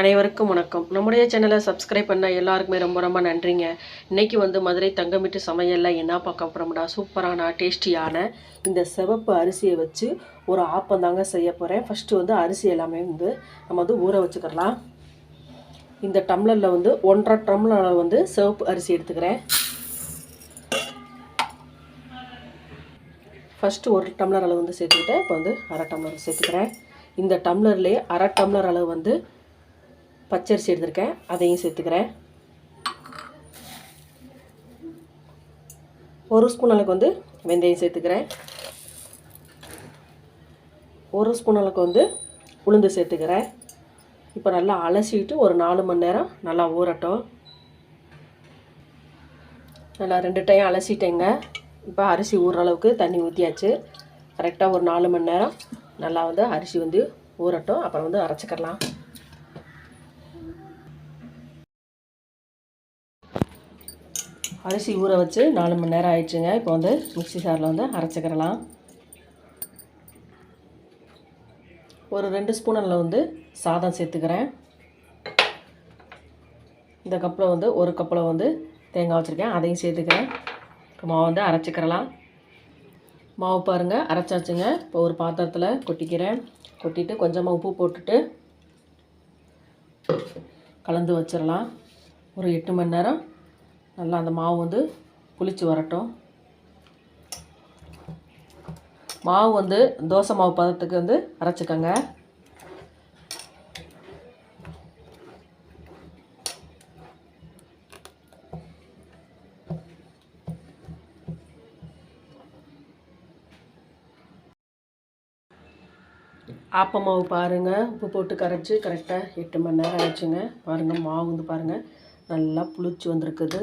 அனைவருக்கும் வணக்கம். நம்முடைய சேனலை சப்ஸ்கிரைப் பண்ண எல்லாருக்குமே ரொம்ப ரொம்ப நன்றிங்க. இன்றைக்கி வந்து மதுரை தங்கமிட்டு சமையலில் என்ன பார்க்க போகிறோம்டா சூப்பரான டேஸ்டியான இந்த சிவப்பு அரிசியை வச்சு ஒரு ஆப்பந்தாங்க செய்ய போகிறேன் ஃபஸ்ட்டு வந்து அரிசி எல்லாமே வந்து நம்ம வந்து ஊற வச்சுக்கலாம் இந்த டம்ளரில் வந்து ஒன்றரை டம்ளர் அளவு வந்து சிவப்பு அரிசி எடுத்துக்கிறேன். ஃபஸ்ட்டு ஒரு டம்ளர் அளவு வந்து சேர்த்துக்கிட்டேன். இப்போ வந்து அரை டம்ளர் சேர்த்துக்கிறேன். இந்த டம்ளர்லேயே அரை டம்ளர் அளவு வந்து பச்சரிசி எடுத்திருக்கேன். அதையும் சேர்த்துக்கிறேன். ஒரு ஸ்பூன் அளவுக்கு வந்து வெந்தயம் சேர்த்துக்கிறேன். ஒரு ஸ்பூன் அளவுக்கு வந்து உளுந்து சேர்த்துக்கிறேன். இப்போ நல்லா அலசிட்டு ஒரு நாலு மணி நேரம் நல்லா ஊறட்டும். நல்லா ரெண்டு டைம் அலசிட்டேங்க. இப்போ அரிசி ஊற அளவுக்கு தண்ணி ஊற்றியாச்சு கரெக்டாக ஒரு நாலு மணி நேரம் நல்லா வந்து அரிசி வந்து ஊறட்டும். அப்புறம் வந்து அரைச்சிக்கலாம். அரிசி ஊற வச்சு நாலு மணி நேரம் ஆயிடுச்சுங்க. இப்போ வந்து மிக்சி சாரில் வந்து அரைச்சிக்கிறலாம். ஒரு ரெண்டு ஸ்பூன் வந்து சாதம் சேர்த்துக்கிறேன். இந்த கப்பில் வந்து ஒரு கப்பில் வந்து தேங்காய் வச்சுருக்கேன். அதையும் சேர்த்துக்கிறேன். மாவு வந்து அரைச்சிக்கிறலாம். மாவு பாருங்கள் அரைச்சாச்சுங்க. இப்போ ஒரு பாத்திரத்தில் கொட்டிக்கிறேன். கொட்டிட்டு கொஞ்சமாக உப்பு போட்டுட்டு கலந்து வச்சிடலாம் ஒரு எட்டு மணி நேரம். நல்லா அந்த மாவு வந்து புளிச்சு வரட்டும். மாவு வந்து தோசை மாவு பதத்துக்கு வந்து அரைச்சிக்கோங்க. ஆப்ப மாவு பாருங்கள் உப்பு போட்டு கரைச்சி கரெக்டாக எட்டு மணி நேரம் ஆயிடுச்சுங்க. பாருங்கள் மாவு வந்து பாருங்கள் நல்லா புளிச்சு வந்திருக்குது.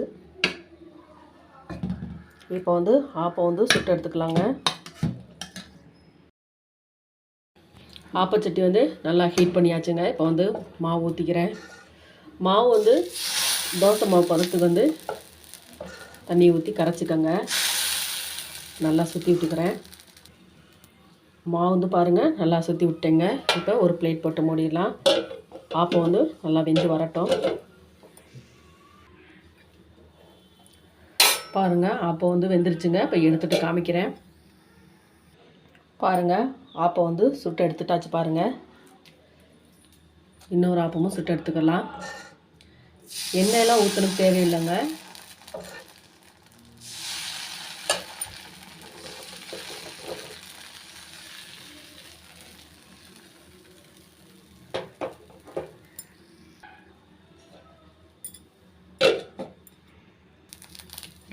இப்போ வந்து ஆப்பம் வந்து சுட்டு எடுத்துக்கலாங்க. ஆப்பச்சட்டி வந்து நல்லா ஹீட் பண்ணியாச்சுங்க. இப்போ வந்து மாவு ஊற்றிக்கிறேன் மாவு வந்து தோசை மாவு பதத்துக்கு வந்து தண்ணி ஊற்றி கரைச்சிக்கோங்க. நல்லா சுற்றி விட்டுக்கிறேன். மாவு வந்து பாருங்கள் நல்லா சுற்றி விட்டேங்க. இப்போ ஒரு பிளேட் போட்டு மூடிடலாம். ஆப்பம் வந்து நல்லா வெந்து வரட்டும். பாருங்கள் அப்போ வந்து வெந்துருச்சுங்க. இப்போ எடுத்துகிட்டு காமிக்கிறேன். பாருங்கள் ஆப்பம் வந்து சுட்டு எடுத்துட்டாச்சு பாருங்கள் இன்னொரு ஆப்பமும் சுட்டு எடுத்துக்கலாம். எண்ணெயெல்லாம் ஊற்றணும் தேவையில்லைங்க.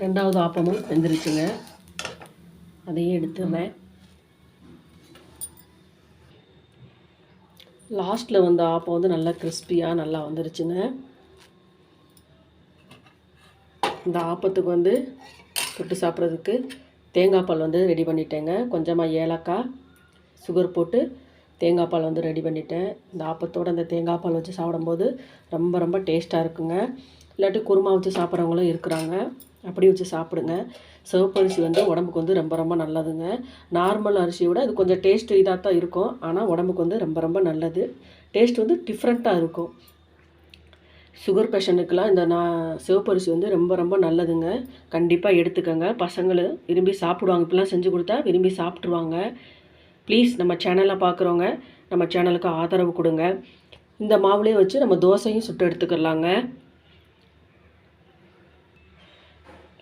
ரெண்டாவது ஆப்பமும் வெந்துருச்சுங்க. அதையும் எடுத்துடுறேன். லாஸ்ட்டில் வந்த ஆப்பம் வந்து நல்லா கிறிஸ்பியாக நல்லா வந்துருச்சுங்க. இந்த ஆப்பத்துக்கு வந்து தொட்டு சாப்பிட்றதுக்கு தேங்காய் பால் வந்து ரெடி பண்ணிட்டேங்க. கொஞ்சமாக ஏலக்காய் சுகர் போட்டு தேங்காய் பால் வந்து ரெடி பண்ணிட்டேன். இந்த ஆப்பத்தோடு அந்த தேங்காய் பால் வச்சு சாப்பிடும்போது ரொம்ப ரொம்ப டேஸ்ட்டாக இருக்குங்க. இல்லாட்டி குருமா வச்சு சாப்பிட்றவங்களும் இருக்கிறாங்க. அப்படி வச்சு சாப்பிடுங்க. சிவப்பரிசி வந்து உடம்புக்கு வந்து ரொம்ப ரொம்ப நல்லதுங்க. நார்மல் அரிசியை விட அது கொஞ்சம் டேஸ்ட் இதாக தான் இருக்கும். ஆனால் உடம்புக்கு வந்து ரொம்ப ரொம்ப நல்லது. டேஸ்ட் வந்து டிஃப்ரெண்ட்டாக இருக்கும். சுகர் பேஷண்ட்டுக்கெலாம் இந்த நான் சிவப்பரிசி வந்து ரொம்ப ரொம்ப நல்லதுங்க. கண்டிப்பாக எடுத்துக்கோங்க. பசங்களும் விரும்பி சாப்பிடுவாங்க. இப்படிலாம் செஞ்சு கொடுத்தா விரும்பி சாப்பிட்ருவாங்க ப்ளீஸ் நம்ம சேனலை பார்க்குறவங்க நம்ம சேனலுக்கு ஆதரவு கொடுங்க. இந்த மாவுலேயே வச்சு நம்ம தோசையும் சுட்டு எடுத்துக்கலாங்க.